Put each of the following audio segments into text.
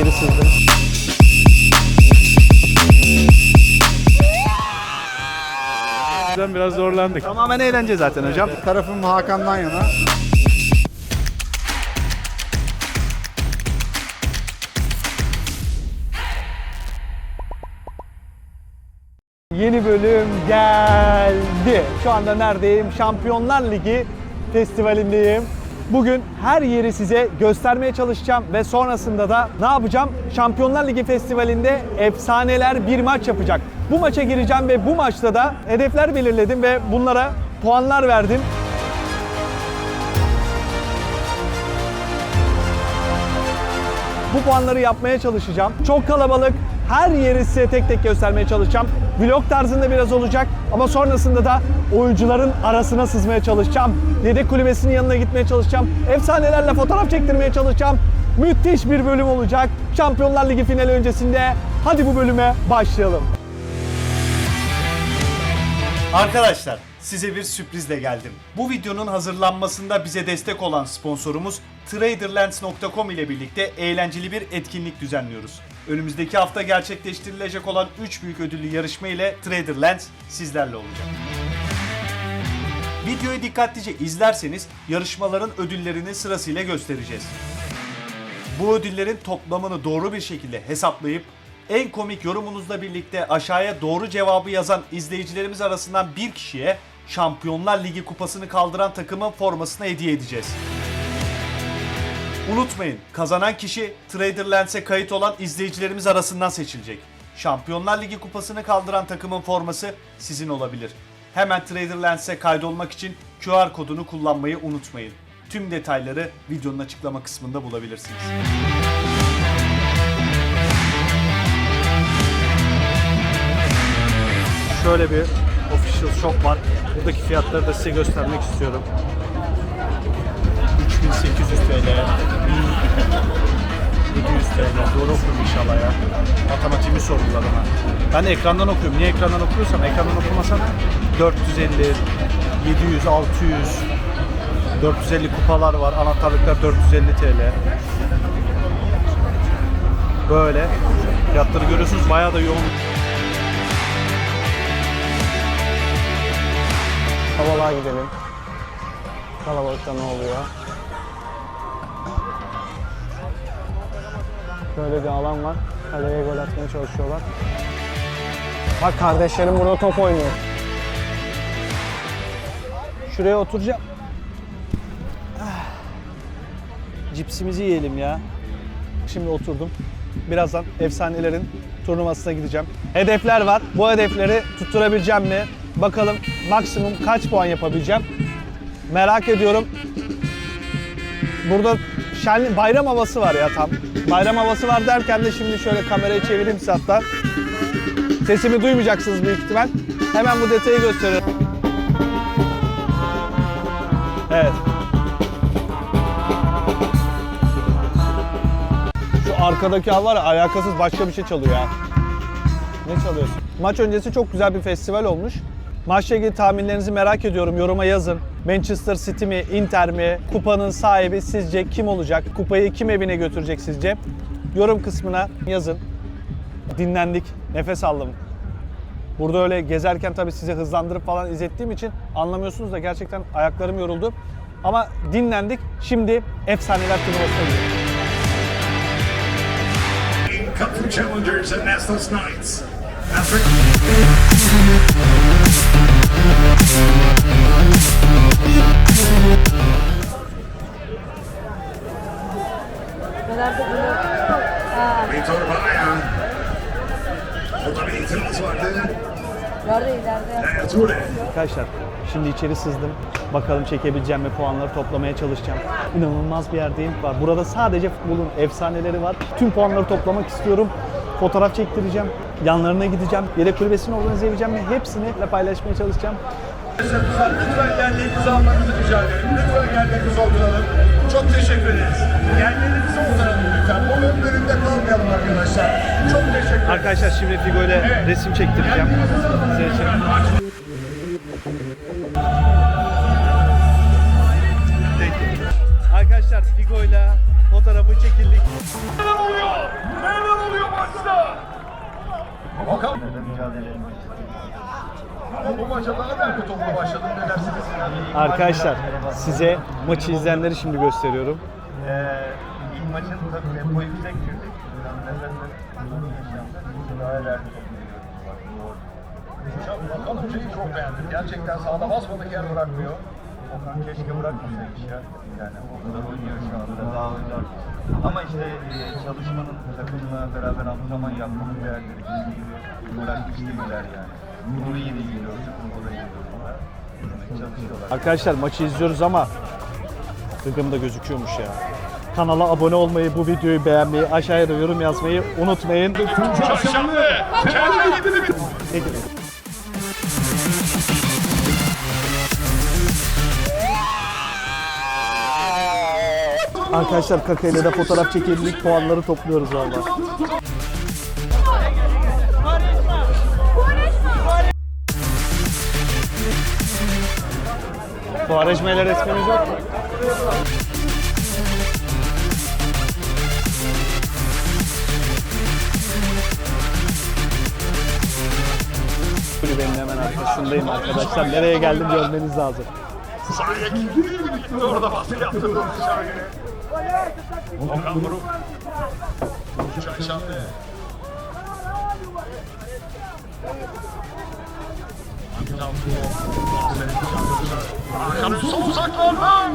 içeri sızdım. Bizden biraz zorlandık. Tamamen eğlence zaten hocam. Tarafım Hakan'dan yana. Yeni bölüm geldi. Şu anda neredeyim? Şampiyonlar Ligi festivalindeyim. Bugün her yeri size göstermeye çalışacağım ve sonrasında da ne yapacağım? Şampiyonlar Ligi festivalinde efsaneler bir maç yapacak. Bu maça gireceğim ve bu maçta da hedefler belirledim ve bunlara puanlar verdim. Bu puanları yapmaya çalışacağım. Çok kalabalık. Her yeri size tek tek göstermeye çalışacağım. Vlog tarzında biraz olacak ama sonrasında da oyuncuların arasına sızmaya çalışacağım. Yedek kulübesinin yanına gitmeye çalışacağım. Efsanelerle fotoğraf çektirmeye çalışacağım. Müthiş bir bölüm olacak. Şampiyonlar Ligi finali öncesinde. Hadi bu bölüme başlayalım. Arkadaşlar size bir sürprizle geldim. Bu videonun hazırlanmasında bize destek olan sponsorumuz Traderlands.com ile birlikte eğlenceli bir etkinlik düzenliyoruz. Önümüzdeki hafta gerçekleştirilecek olan 3 büyük ödüllü yarışma ile Traderlands sizlerle olacak. Videoyu dikkatlice izlerseniz yarışmaların ödüllerini sırasıyla göstereceğiz. Bu ödüllerin toplamını doğru bir şekilde hesaplayıp en komik yorumunuzla birlikte aşağıya doğru cevabı yazan izleyicilerimiz arasından bir kişiye Şampiyonlar Ligi kupasını kaldıran takımın formasını hediye edeceğiz. Unutmayın, kazanan kişi Traderlands'e kayıt olan izleyicilerimiz arasından seçilecek. Şampiyonlar Ligi kupasını kaldıran takımın forması sizin olabilir. Hemen Traderlands'e kaydolmak için QR kodunu kullanmayı unutmayın. Tüm detayları videonun açıklama kısmında bulabilirsiniz. Şöyle bir official shop var. Buradaki fiyatları da size göstermek istiyorum. 3800 TL, 1700 TL. Doğru okuyorum inşallah ya. Matematiğimi sordular bana. Ben ekrandan okuyorum. Niye ekrandan okuyorsam, ekrandan okumasam 450, 700, 600, 450 kupalar var. Anahtarlıklar 450 TL. Böyle. Fiyatları görüyorsunuz bayağı da yoğun. Havalığa gidelim. Kalabalıkta ne oluyor? Böyle bir alan var. Kaleye gol atmaya çalışıyorlar. Bak kardeşlerim burada top oynuyor. Şuraya oturacağım. Ah. Cipsimizi yiyelim ya. Şimdi oturdum. Birazdan efsanelerin turnuvasına gideceğim. Hedefler var. Bu hedefleri tutturabileceğim mi? Bakalım maksimum kaç puan yapabileceğim? Merak ediyorum. Burada şenli bayram havası var ya tam. Bayram havası var derken de şimdi şöyle kamerayı çevireyim size hatta. Sesimi duymayacaksınız büyük ihtimal. Hemen bu detayı gösteriyorum. Evet. Şu arkadaki hal var ya alakasız başka bir şey çalıyor ya. Ne çalıyorsun? Maç öncesi çok güzel bir festival olmuş. Maçla ilgili tahminlerinizi merak ediyorum. Yoruma yazın. Manchester City mi, Inter mi? Kupanın sahibi sizce kim olacak? Kupayı kim evine götürecek sizce? Yorum kısmına yazın. Dinlendik, nefes aldım. Burada öyle gezerken tabii size hızlandırıp falan izlettiğim için anlamıyorsunuz da gerçekten ayaklarım yoruldu. Ama dinlendik. Şimdi efsaneler turnuvasına gidiyoruz. Challengers and Knights. After Vitor Baia. Orada bir itiraz vardı. Toure. Arkadaşlar şimdi içeri sızdım. Bakalım çekebileceğim mi puanları toplamaya çalışacağım. İnanılmaz bir yerdeyim. Var. Burada sadece futbolun efsaneleri var. Tüm puanları toplamak istiyorum. Fotoğraf çektireceğim. Yanlarına gideceğim. Yedek kulübesini organize edeceğim ve hepsini paylaşmaya çalışacağım. Lütfen yerlerinizi almanızı rica ederim. Lütfen yerlerinizi oturalım. Çok teşekkür ederiz. Yerlerinizi oturalım lütfen. Bu önlerinde kalmayalım arkadaşlar. Çok teşekkür ederim. Arkadaşlar şimdi Figo ile resim çektireceğim. Sizin için. Arkadaşlar Figo ile fotoğrafı çekildik. Ama bu maça daha da arka topla başladım ne dersiniz? Arkadaşlar size maçı izleyenleri şimdi gösteriyorum. Ee, ilk maçın tabii tempo yüksek girdik. Bakalım şeyi çok beğendim. Gerçekten sağda basmadık yer bırakmıyor. Okan keşke bırakmasaymış ya. Yani o kadar oynuyor şu anda daha oynar. Ama işte e, çalışmanın takımla beraber antrenman yapmanın değerleri bizim gibi uğraşmış değiller yani. Bunu iyi de biliyoruz, bunu da iyi. Çalışıyorlar. Arkadaşlar maçı izliyoruz ama gıgım da gözüküyormuş ya. Kanala abone olmayı, bu videoyu beğenmeyi, aşağıya da yorum yazmayı unutmayın. Çarşamba. Kendine Arkadaşlar Kaka ile de fotoğraf çekildik, puanları topluyoruz valla. Kuvareşme ile resminiz yok mu? Kulübenin hemen arkasındayım arkadaşlar. Nereye geldim görmeniz lazım. Sahaya gitti. Orada baskı yaptı. Okan Buruk. Çarşamba. Hakan sol uzaklardan.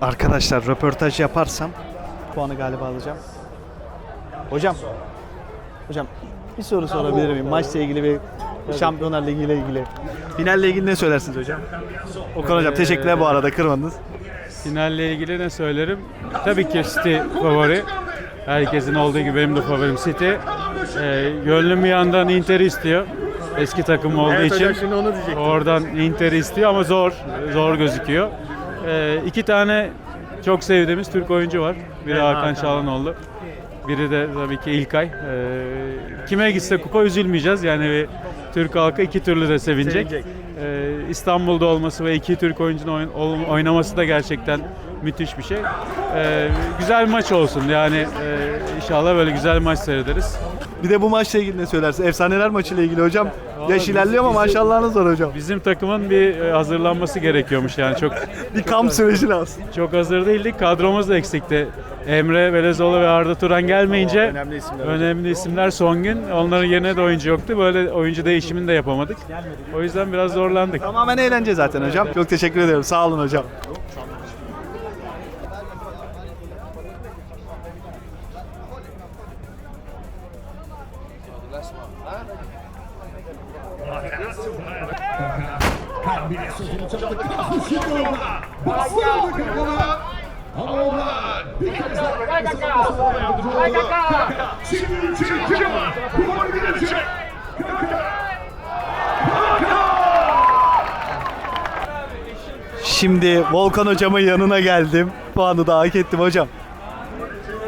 Arkadaşlar röportaj yaparsam puanı galiba alacağım. Hocam. Hocam bir soru sorabilir miyim? Maçla ilgili bir Şampiyonlar Ligi ile ilgili. Finalle ilgili ne söylersiniz hocam? Okan hocam teşekkürler bu arada kırmadınız. Finalle ilgili ne söylerim? Tabii ki City favori. Herkesin olduğu gibi benim de favorim City. Ee, gönlüm bir yandan Inter'i istiyor. Eski takım olduğu Evet için. hocam, şimdi onu diyecektim. Oradan Inter'i istiyor ama zor. Zor gözüküyor. Ee, iki tane çok sevdiğimiz Türk oyuncu var. Biri Hakan Çalhanoğlu. Biri de tabii ki İlkay. Ee, kime gitse kupa üzülmeyeceğiz. Yani Türk halkı iki türlü de sevinecek. Sevinecek. Ee, İstanbul'da olması ve iki Türk oyuncunun oynaması da gerçekten müthiş bir şey. Ee, güzel bir maç olsun. Yani e, inşallah böyle güzel maç seyrederiz. Bir de bu maçla ilgili ne söylersin? Efsaneler maçıyla ilgili hocam. Yaş biz- ilerliyor ama maşallahınız var hocam. Bizim takımın bir e, hazırlanması gerekiyormuş yani çok Bir kamp süreci lazım. çok hazır değildik. Kadromuz da eksikti. Emre Belezoğlu ve Arda Turan gelmeyince önemli isimler. önemli isimler son gün. Onların yerine de oyuncu yoktu. Böyle oyuncu değişimini de yapamadık. O yüzden biraz zorlandık. Tamamen eğlence zaten hocam. Çok teşekkür ediyorum. Sağ olun hocam. Şimdi Volkan hocamın yanına geldim. Puanı da hak ettim hocam.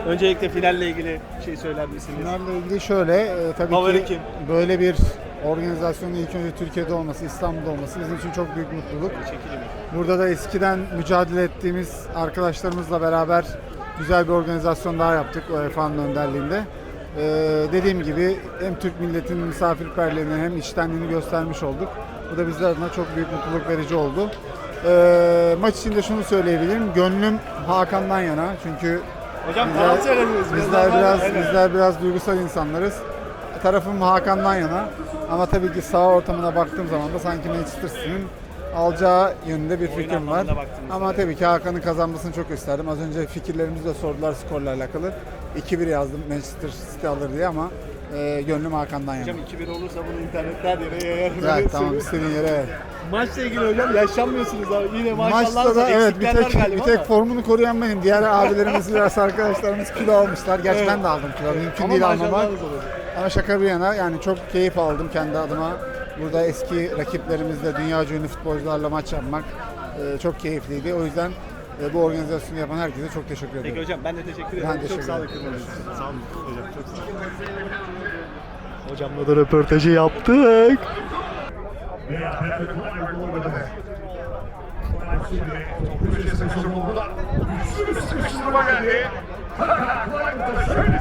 Öncelikle finalle ilgili şey söyler misiniz? Bunlarla ilgili şöyle, e, tabii Favori ki kim? böyle bir organizasyonun ilk önce Türkiye'de olması, İstanbul'da olması bizim için çok büyük mutluluk. Burada da eskiden mücadele ettiğimiz arkadaşlarımızla beraber güzel bir organizasyon daha yaptık UEFA'nın önderliğinde. E, dediğim gibi hem Türk milletinin misafirperverliğini hem içtenliğini göstermiş olduk. Bu da bizler adına çok büyük mutluluk verici oldu. E, maç içinde şunu söyleyebilirim, gönlüm Hakan'dan yana çünkü Hocam Bizler- söylediniz. Bizler biraz bizler biraz duygusal insanlarız. Tarafım Hakan'dan yana. Ama tabii ki sağ ortamına baktığım zaman da sanki Manchester City'nin alacağı yönünde bir fikrim var. Ama tabii ki Hakan'ın kazanmasını çok isterdim. Az önce fikirlerimizi de sordular skorla alakalı. 2-1 yazdım Manchester City alır diye ama e, gönlüm Hakan'dan yana. Hocam 2-1 olursa bunu internette her yere yayarım. Evet tamam istediğin yere. evet. Maçla ilgili hocam yaşlanmıyorsunuz abi. Yine maşallah Maçta da evet bir tek bir tek formunu koruyan benim. Diğer abilerimiz biraz arkadaşlarımız kilo almışlar. Gerçi ben de aldım kilo. Mümkün Ama değil almamak. Ama şaka bir yana yani çok keyif aldım kendi adıma. Burada eski rakiplerimizle, dünya ünlü futbolcularla maç yapmak e, çok keyifliydi. O yüzden e, bu organizasyonu yapan herkese çok teşekkür ederim. Peki hocam ben de teşekkür ederim. Ben çok teşekkür sağ olun. Sağ olun hocam. Çok sağ olun. Hocamla da röportajı yaptık. Güçlü bir sıkıştırma geldi. Şöyle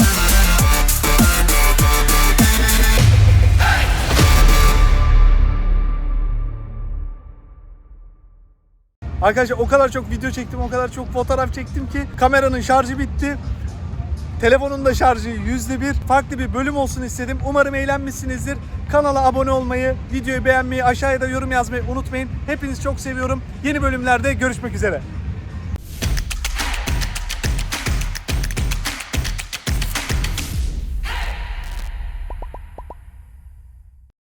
Arkadaşlar o kadar çok video çektim, o kadar çok fotoğraf çektim ki kameranın şarjı bitti. Telefonun da şarjı yüzde bir. Farklı bir bölüm olsun istedim. Umarım eğlenmişsinizdir. Kanala abone olmayı, videoyu beğenmeyi, aşağıya da yorum yazmayı unutmayın. Hepinizi çok seviyorum. Yeni bölümlerde görüşmek üzere.